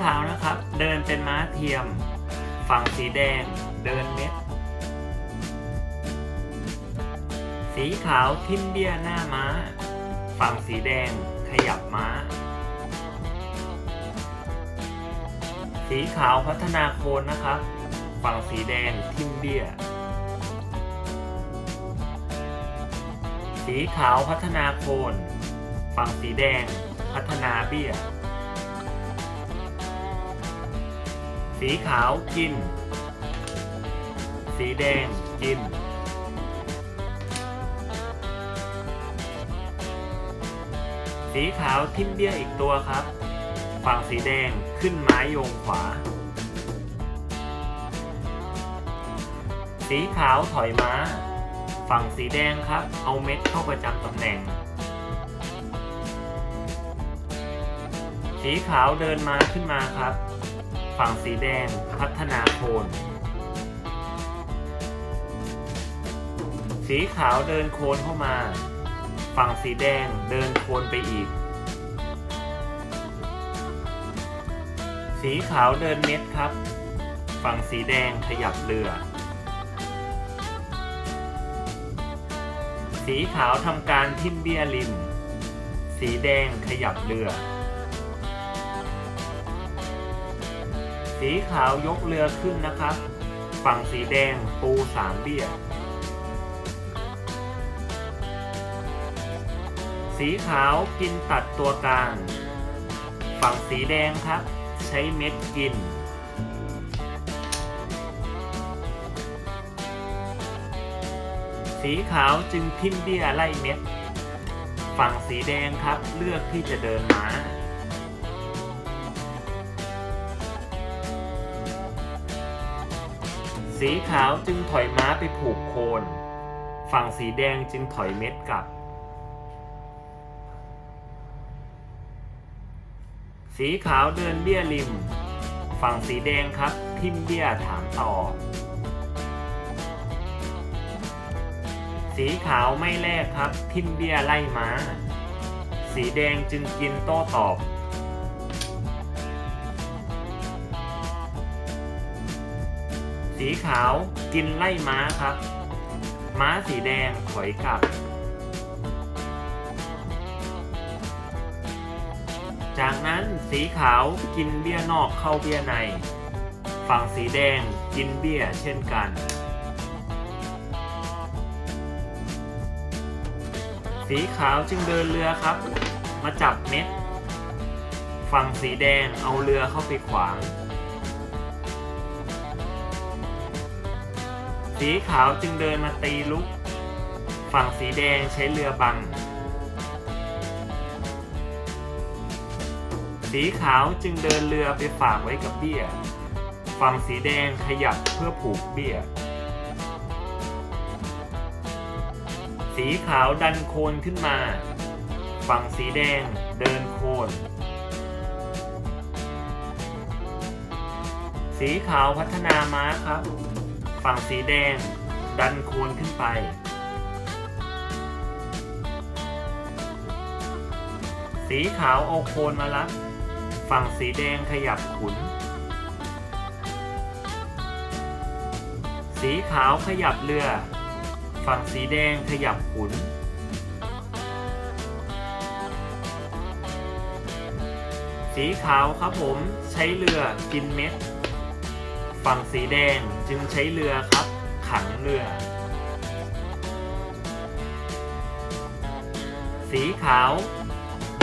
ขาวนะครับ เดินเป็นม้าเทียม ฝั่งสีแดง เดินเม็ด สีขาวทิ่มเบี้ยหน้าม้า ฝั่งสีแดงขยับม้า สีขาวพัฒนาโคนนะครับ ฝั่งสีแดงทิ่มเบี้ย สีขาวพัฒนาโคน ฝั่งสีแดงพัฒนาเบี้ย สีขาวกิน สีแดงกิน สีขาวทิ่มเบี้ยอีกตัวครับ ฝั่งสีแดงขึ้นไม้โยงขวา สีขาวถอยม้า ฝั่งสีแดงครับ เอาเม็ดเข้าประจำตำแหน่ง สีขาวเดินม้าขึ้นมาครับ ฝั่งสีแดงพัฒนาโคนสีขาวเดินโคนเข้ามา ฝั่งสีแดงเดินโคนไปอีก สีขาวเดินเม็ดครับ ฝั่งสีแดงขยับเรือ สีขาวทำการทิ่มเบี้ยริม สีแดงขยับเรือ สีขาวยกเรือขึ้นนะครับ ฝั่งสีแดงปูสามเบี้ย สีขาวกินตัดตัวกลาง ฝั่งสีแดงครับ ใช้เม็ดกิน สีขาวจึงทิ่มเบี้ยไล่เม็ด ฝั่งสีแดงครับเลือกที่จะเดินม้า สีขาวจึงถอยม้าไปผูกโคน ฝั่งสีแดงจึงถอยเม็ดกลับ สีขาวเดินเบี้ยริม ฝั่งสีแดงครับทิมเบี้ยถามต่อ สีขาวไม่แลกครับ ทิมเบี้ยไล่ม้า สีแดงจึงกินโต้ตอบ สีขาวกินไล่ม้าครับ ม้าสีแดงถอยกลับ จากนั้นสีขาวกินเบี้ยนอกเข้าเบี้ยใน ฝั่งสีแดงกินเบี้ยเช่นกัน สีขาวจึงเดินเรือครับ มาจับเม็ด ฝั่งสีแดงเอาเรือเข้าไปขวาง สีขาวจึงเดินมาตีลุก ฝั่งสีแดงใช้เรือบัง สีขาวจึงเดินเรือไปฝากไว้กับเบี้ย ฝั่งสีแดงขยับเพื่อผูกเบี้ย สีขาวดันโคนขึ้นมา ฝั่งสีแดงเดินโคนสีขาวพัฒนาม้าครับ ฝั่งสีแดง ดันโคนขึ้นไป สีขาวเอาโคนมารับฝั่งสีแดงขยับขุน สีขาวขยับเรือ ฝั่งสีแดงขยับขุน สีขาวครับผมใช้เรือกินเม็ด ฝั่งสีแดงจึงใช้เรือครับ ขังเรือ สีขาว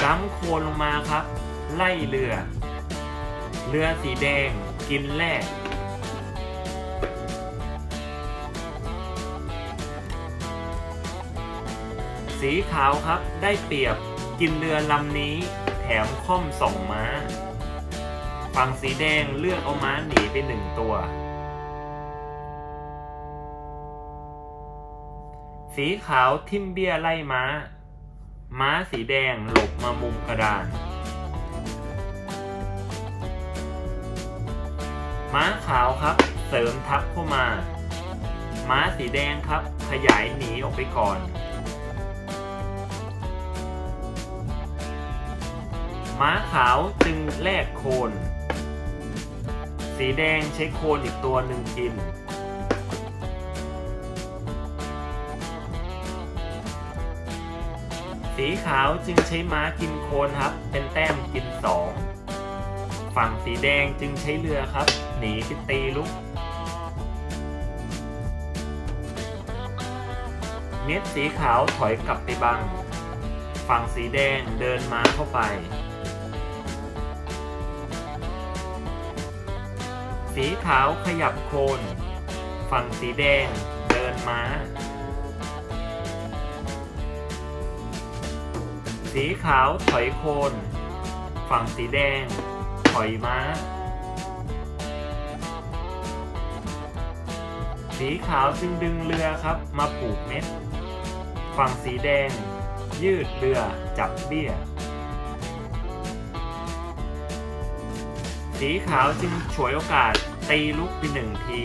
ดั้มโคนลงมาครับ ไล่เรือ เรือสีแดงกินแร่สีขาวครับได้เปรียบกินเรือลำนี้แถมค่อมสองม้า ฝั่งสีแดงเลือกเอาม้าหนีไปหนึ่งตัว สีขาวทิ่มเบี้ยไล่ม้า ม้าสีแดงหลบมามุมกระดาน ม้าขาวครับเสริมทับเข้ามา ม้าสีแดงครับขยายหนีออกไปก่อนม้าขาวจึงแลกโคน สีแดงใช้โคนอีกตัวหนึ่งกิน สีขาวจึงใช้ม้ากินโคนครับ เป็นแต้มกินสองฝั่งสีแดงจึงใช้เรือครับ หนีไปตีลุก เม็ดสีขาวถอยกลับไปบัง ฝั่งสีแดงเดินม้าเข้าไป สีขาวขยับโคน ฝั่งสีแดงเดินม้า สีขาวถอยโคน ฝั่งสีแดง ถอยม้า สีขาวจึงดึงเรือครับมาผูกเม็ด ฝั่งสีแดง ยืดเรือจับเบี้ย สีขาวจึงฉวยโอกาสตีลุกไปหนึ่งที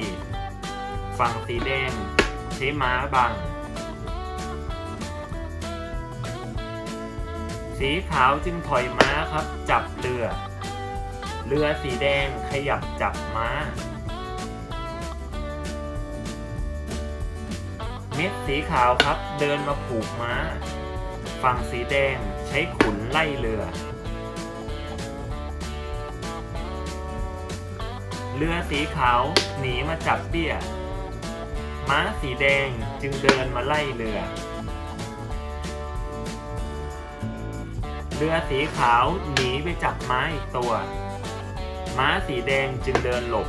ฝั่งสีแดงใช้ม้าบัง สีขาวจึงถอยม้าครับจับเรือ เรือสีแดงขยับจับม้า เม็ดสีขาวครับเดินมาผูกม้า ฝั่งสีแดงใช้ขุนไล่เรือ เรือสีขาวหนีมาจับเบี้ย ม้าสีแดงจึงเดินมาไล่เรือ เรือสีขาวหนีไปจับม้าอีกตัว ม้าสีแดงจึงเดินหลบ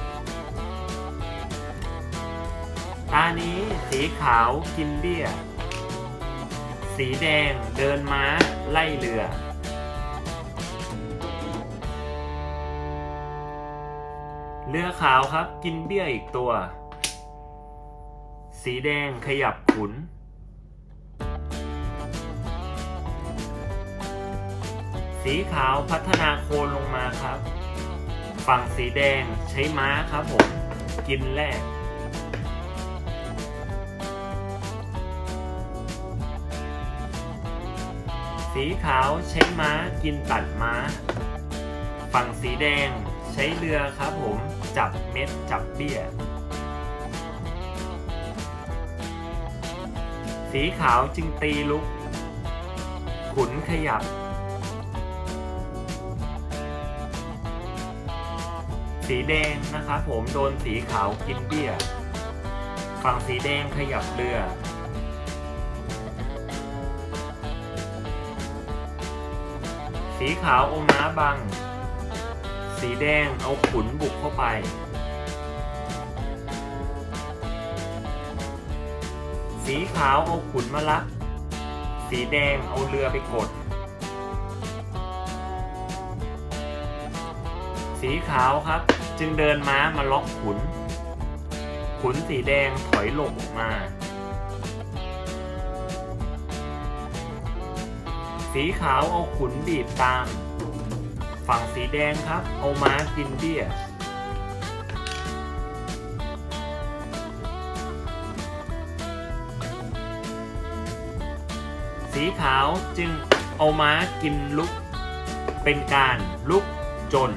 ตานี้สีขาวกินเบี้ย สีแดงเดินม้าไล่เรือ เรือขาวครับ กินเบี้ยอีกตัว สีแดงขยับขุน สีขาวพัฒนาโคนลงมาครับ ฝั่งสีแดงใช้ม้าครับผม กินแรก สีขาวใช้ม้ากินตัดม้า ฝั่งสีแดงใช้เรือครับผม จับเม็ดจับเบี้ย สีขาวจึงตีลุก ขุนขยับ สีแดงนะครับผมโดนสีขาวกินเบี้ย ฝั่งสีแดงขยับเรือสีขาวอาม้าบัง สีแดงเอาขุนบุกเข้าไปสีขาวเอาขุนมาลักสีแดงเอาเรือไปกด สีขาวครับ จึงเดินม้ามาล็อกขุน ขุนสีแดงถอยหลบออกมา สีขาวเอาขุนบีบตาม ฝั่งสีแดงครับ เอาม้ากินเบี้ยสีขาวจึงเอาม้ากินลุก เป็นการลุกจน